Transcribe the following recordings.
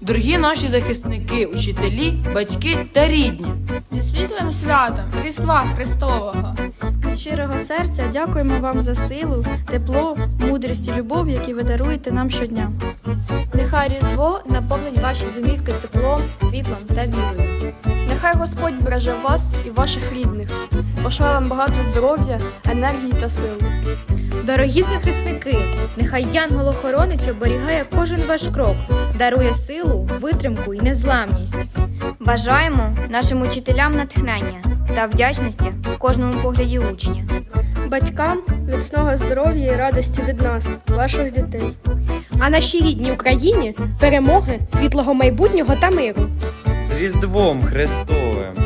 Дорогі наші захисники, учителі, батьки та рідні. Зі світлим святом Різдва Христового. Від щирого серця дякуємо вам за силу, тепло, мудрість і любов, які ви даруєте нам щодня. Нехай Різдво наповнить ваші домівки теплом, світлом та вірою. Нехай Господь береже вас і ваших рідних, пошле вам багато здоров'я, енергії та сил. Дорогі захисники, нехай янгол-охоронець оберігає кожен ваш крок, дарує силу, витримку і незламність. Бажаємо нашим учителям натхнення та вдячності в кожному погляді учня. Батькам міцного здоров'я і радості від нас, ваших дітей. А нашій рідній Україні перемоги, світлого майбутнього та миру. З Різдвом Христовим!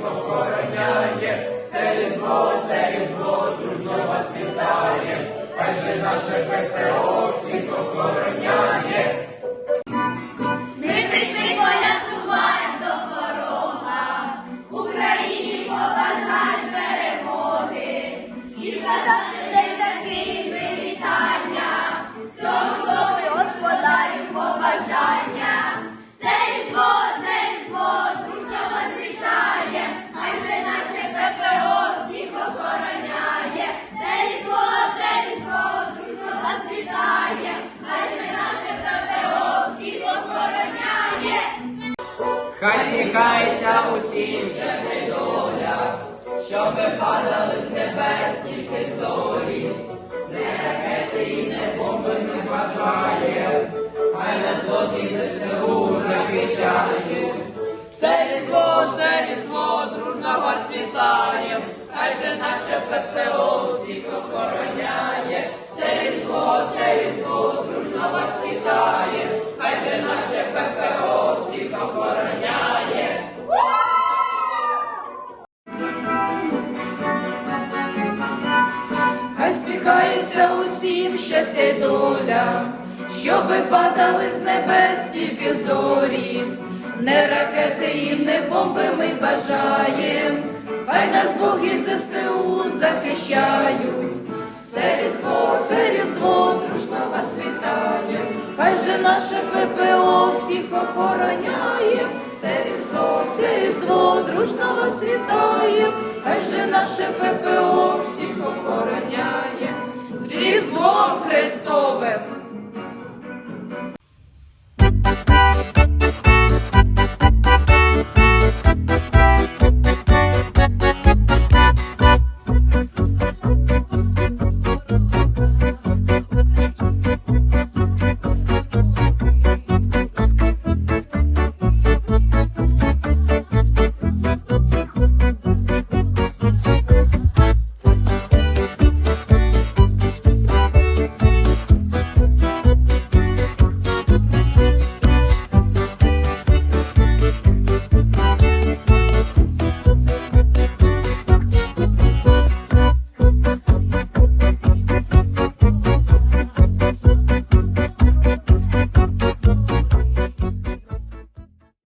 Різдво охороняє, це різдво, це різдво, дружно вас вітає, хай же наше ППО всіх охороняє. Хай сміхається усім щастя доля, щоби падали з небес тільки зорі, не ракети і не бомби не бажає, хай нас злоті ЗСУ захищають. Це різдво, це різдво, дружно вас вітає, хай же наше ППО всіх охороняє. Це різдво, це різдво, Хай усім щастя й доля, щоби падали з небес тільки зорі, не ракети і не бомби ми бажаєм, хай нас Бог і ЗСУ захищають. Це різдво, це різдво, дружно вас вітає, хай же наше ППО всіх охороняє. Це різдво, це різдво, дружно вас вітає, хай же наше ППО всіх охороняє. З Різдвом Христовим!